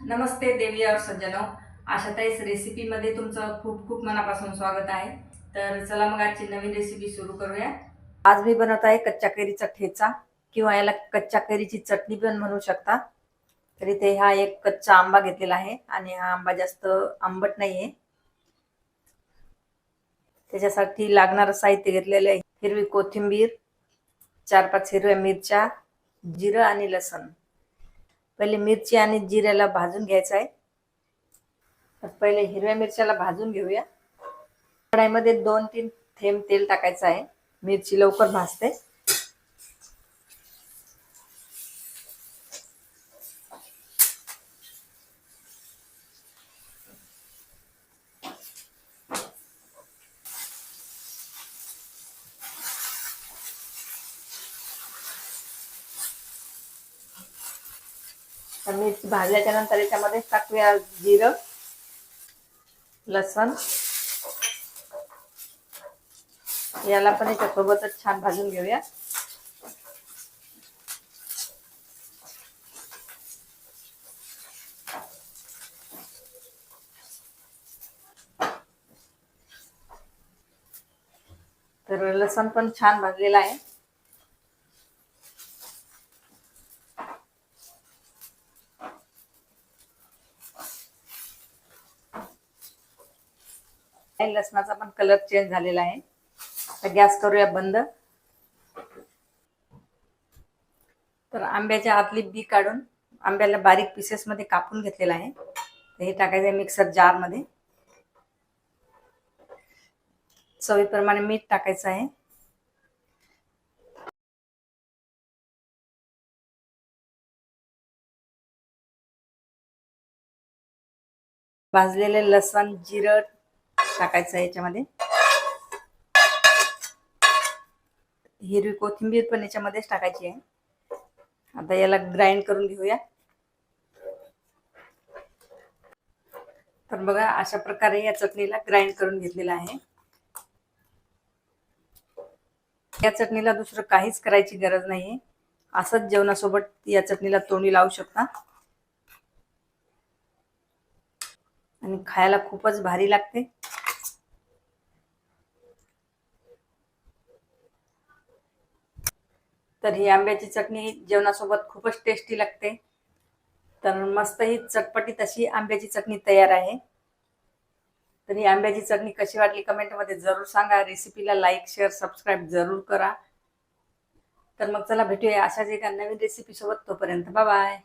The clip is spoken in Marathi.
नमस्ते देवी और सज्जनो. आशाताईस रेसिपीमध्ये तुमचं खूप खूप मनापासून स्वागत आहे. तर चला मग आजची नवीन रेसिपी सुरू करूया. आज मी बनवत आहे कच्च्या कैरीचा ठेचा किंवा याला कच्च्या कैरीची चटणी पण म्हणू शकता. तर इथे हा एक कच्चा आंबा घेतलेला आहे आणि हा आंबा जास्त आंबट नाहीये. त्याच्यासाठी लागणारं साहित्य घेतलेलं आहे. हिरवी कोथिंबीर चार पाच हिरव्या मिरच्या जिरं आणि लसण. पहिले मिरची आणि जिऱ्याला भाजून घ्यायचं आहे. तर पहिले हिरव्या मिरच्याला भाजून घेऊया. कढाईमध्ये दोन तीन थेंब तेल टाकायचं आहे. मिरची लवकर भाजते. तर मिरची भाजल्याच्या नंतर याच्यामध्ये टाकूया जिरं लसण. याला पण याच्यासोबतच छान भाजून घेऊया. तर लसण पण छान भाजलेला आहे. लसणाचा पण कलर चेंज झालेला आहे. तर गॅस करूया बंद. तर आंब्याच्या आतली बी काढून आंब्याला बारीक पीसेसमध्ये कापून घेतलेला आहे. हे टाकायचं मिक्सर जारमध्ये. चवीप्रमाणे मीठ टाकायचं आहे. भाजलेले लसण जिरं टाकायचं याच्यामध्ये. हिरवी कोथिंबीर पण याच्यामध्येच टाकायची आहे. आता याला ग्राइंड करून घेऊया. तर बघा अशा प्रकारे या चटणीला ग्राइंड करून घेतलेला आहे. या चटणीला दुसरं काहीच करायची गरज नाहीये. असंच जेवणासोबत या चटणीला तोंडी लावू शकता. आणि खायला खूपच भारी लागते. तर ही आंब्याची चटणी जेवणासोबत खूपच टेस्टी लागते. तर मस्त ही चटपटीत अशी आंब्याची चटणी तयार आहे. तर ही आंब्याची चटणी कशी वाटली कमेंटमध्ये जरूर सांगा. रेसिपीला लाईक शेअर सबस्क्राईब जरूर करा. तर मग चला भेटूया अशाच एका नवीन रेसिपी सोबत. तोपर्यंत बाय